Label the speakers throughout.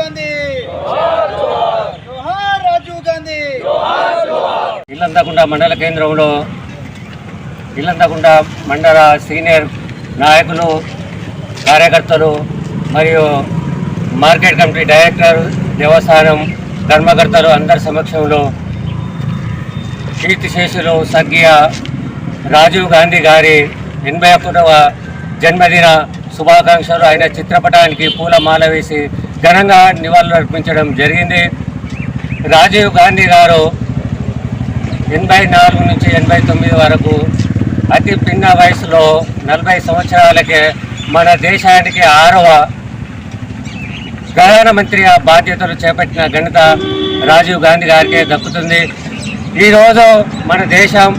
Speaker 1: గాంధీ జోహార్ రాజీవ్ గాంధీ
Speaker 2: ఇల్లంతకుంట మండల కేంద్రంలో ఇల్లంతకుంట మండల సీనియర్ నాయకులు కార్యకర్తలు మరియు మార్కెట్ కమిటీ డైరెక్టర్ దేవస్థానం ధర్మకర్తలు అందరి సమక్షంలో కీర్తిశేషులు సగ్గియ రాజీవ్ గాంధీ గారి ఎనభై ఒకటవ జన్మదిన శుభాకాంక్షలు. ఆయన చిత్రపటానికి పూలమాల వేసి ఘనంగా నివాళులు అర్పించడం జరిగింది. రాజీవ్ గాంధీ గారు ఎనభై నాలుగు నుంచి ఎనభై తొమ్మిది వరకు అతి పిన్న వయసులో నలభై సంవత్సరాలకే మన దేశానికి ఆరవ ప్రధానమంత్రి ఆ బాధ్యతలు చేపట్టిన ఘనత రాజీవ్ గాంధీ గారికే దక్కుతుంది. ఈరోజు మన దేశం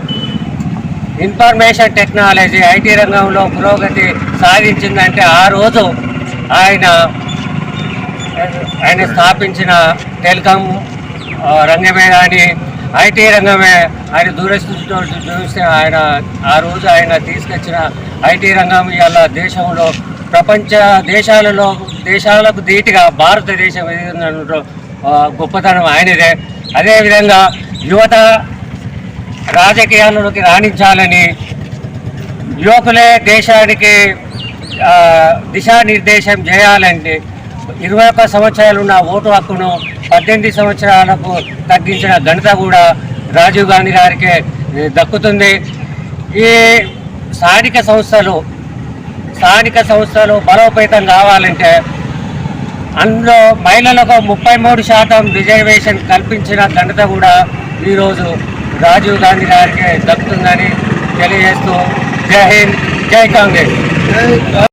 Speaker 2: ఇన్ఫర్మేషన్ టెక్నాలజీ ఐటీ రంగంలో పురోగతి సాధించిందంటే ఆ రోజు ఆయన ఆయన స్థాపించిన టెలికాం రంగమే కానీ ఐటీ రంగమే ఆయన దూరస్థితితో చూస్తే ఆయన ఆ రోజు ఆయన తీసుకొచ్చిన ఐటీ రంగం ఇవాళ దేశంలో ప్రపంచ దేశాలలో దేశాలకు ధీటుగా భారతదేశం ఎదిగిన గొప్పతనం ఆయనదే. అదేవిధంగా యువత రాజకీయాలలోకి రాణించాలని యువకులే దేశానికి దిశానిర్దేశం చేయాలంటే ఇరవై ఒక్క సంవత్సరాలు ఉన్న ఓటు హక్కును పద్దెనిమిది సంవత్సరాలకు తగ్గించిన ఘనత కూడా రాజీవ్ గాంధీ గారికే దక్కుతుంది. ఈ స్థానిక సంస్థలు స్థానిక సంస్థలు బలోపేతం కావాలంటే అందులో మహిళలకు ముప్పై మూడు శాతం రిజర్వేషన్ కల్పించిన ఘనత కూడా ఈరోజు రాజీవ్ గాంధీ గారికి దక్కుతుందని తెలియజేస్తూ జై హింద్ జై కాంగ్రెస్.